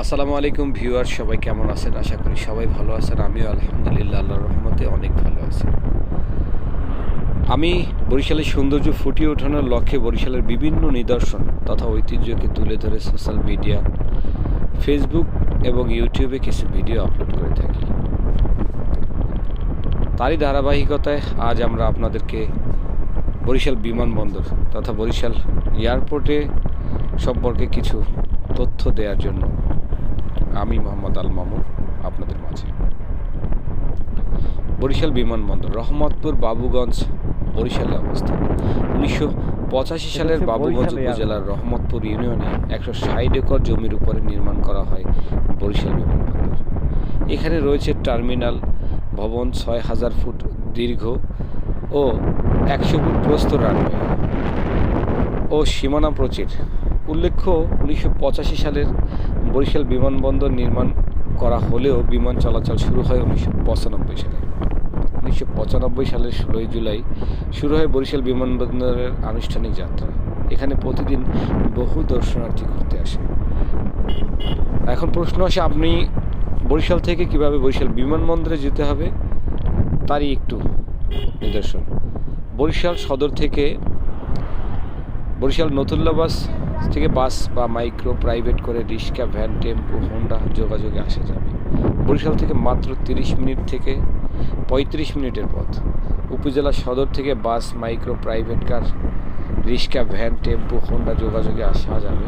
আসসালামু আলাইকুম ভিউয়ার সবাই কেমন আছেন? আশা করি সবাই ভালো আছেন। আমিও আলহামদুলিল্লাহ, আল্লাহর রহমতে অনেক ভালো আছি। আমি বরিশালের সৌন্দর্য ফুটিয়ে ওঠানোর লক্ষ্যে বরিশালের বিভিন্ন নিদর্শন তথা ঐতিহ্যকে তুলে ধরে সোশ্যাল মিডিয়া, ফেসবুক এবং ইউটিউবে কিছু ভিডিও আপলোড করে থাকি। তারই ধারাবাহিকতায় আজ আমরা আপনাদেরকে বরিশাল বিমানবন্দর তথা বরিশাল এয়ারপোর্টে সম্পর্কে কিছু তথ্য দেওয়ার জন্য আমি মোহাম্মদ আল মামুন আপনাদের মাঝে। বরিশাল বিমানবন্দর রহমতপুর বাবুগঞ্জ বরিশালে অবস্থান উনিশশো পঁচাশি সালের বাবুগঞ্জ উপজেলার রহমতপুর ইউনিয়নে একশো ষাট একর জমির উপরে নির্মাণ করা হয় বরিশাল বিমানবন্দর। এখানে রয়েছে টার্মিনাল ভবন ছয় হাজার ফুট দীর্ঘ ও একশো ফুট প্রস্থ রানওয়ে ও সীমানা প্রচীর উল্লেখ্য, উনিশশো পঁচাশি সালের বরিশাল বিমানবন্দর নির্মাণ করা হলেও বিমান চলাচল শুরু হয় উনিশশো পঁচানব্বই সালে। উনিশশো পঁচানব্বই সালের ষোলোই জুলাই শুরু হয় বরিশাল বিমানবন্দরের আনুষ্ঠানিক যাত্রা। এখানে প্রতিদিন বহু দর্শনার্থী ঘুরতে আসে। এখন প্রশ্ন আসে, আপনি বরিশাল থেকে কীভাবে বরিশাল বিমানবন্দরে যেতে হবে? তারই একটু নিদর্শন। বরিশাল সদর থেকে বরিশাল নতুল্লা বাস থেকে বাস বা মাইক্রো, প্রাইভেট করে রিক্সা, ভ্যান, টেম্পো, হোন্ডা যোগাযোগে আসা যাবে। বরিশাল থেকে মাত্র তিরিশ মিনিট থেকে পঁয়ত্রিশ মিনিটের পথ। উপজেলা সদর থেকে বাস, মাইক্রো, প্রাইভেট কার, রিক্সা, ভ্যান, টেম্পো, হোন্ডা যোগাযোগে আসা যাবে।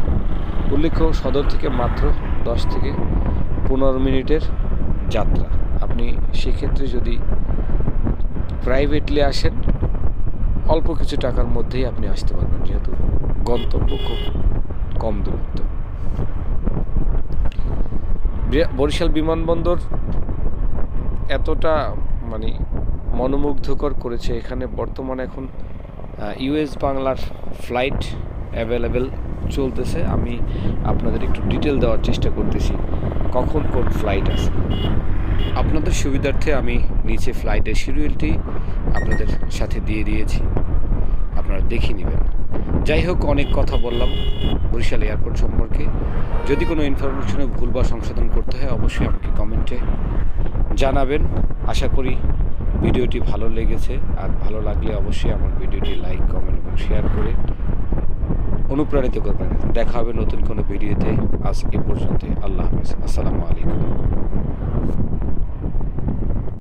উল্লেখ্য, সদর থেকে মাত্র দশ থেকে পনেরো মিনিটের যাত্রা। আপনি সেক্ষেত্রে যদি প্রাইভেটলি আসেন, অল্প কিছু টাকার মধ্যেই আপনি আসতে পারবেন, যেহেতু গন্তব্য খুব কম দূরত্ব। বরিশাল বিমানবন্দর এতটা মানে মনোমুগ্ধকর করেছে। এখানে বর্তমানে এখন ইউএস বাংলার ফ্লাইট অ্যাভেলেবেল চলতেছে। আমি আপনাদের একটু ডিটেল দেওয়ার চেষ্টা করতেছি, কখন কোন ফ্লাইট আছে। আপনাদের সুবিধার্থে আমি নিচে ফ্লাইটের শিডিউলটি আপনাদের সাথে দিয়ে দিয়েছি। আপনারা দেখে নেবেন। যাই হোক, অনেক কথা বললাম বরিশাল এয়ারপোর্ট সম্পর্কে। যদি কোনো ইনফরমেশনে ভুল বা সংশোধন করতে হয়, অবশ্যই আমাকে কমেন্টে জানাবেন। আশা করি ভিডিওটি ভালো লেগেছে। আর ভালো লাগলে অবশ্যই আমার ভিডিওটি লাইক, কমেন্ট এবং শেয়ার করে অনুপ্রাণিত করবেন। দেখা হবে নতুন কোনো ভিডিওতে। আজ এ পর্যন্ত আল্লাহ হাফেজ। আসসালামু আলাইকুম।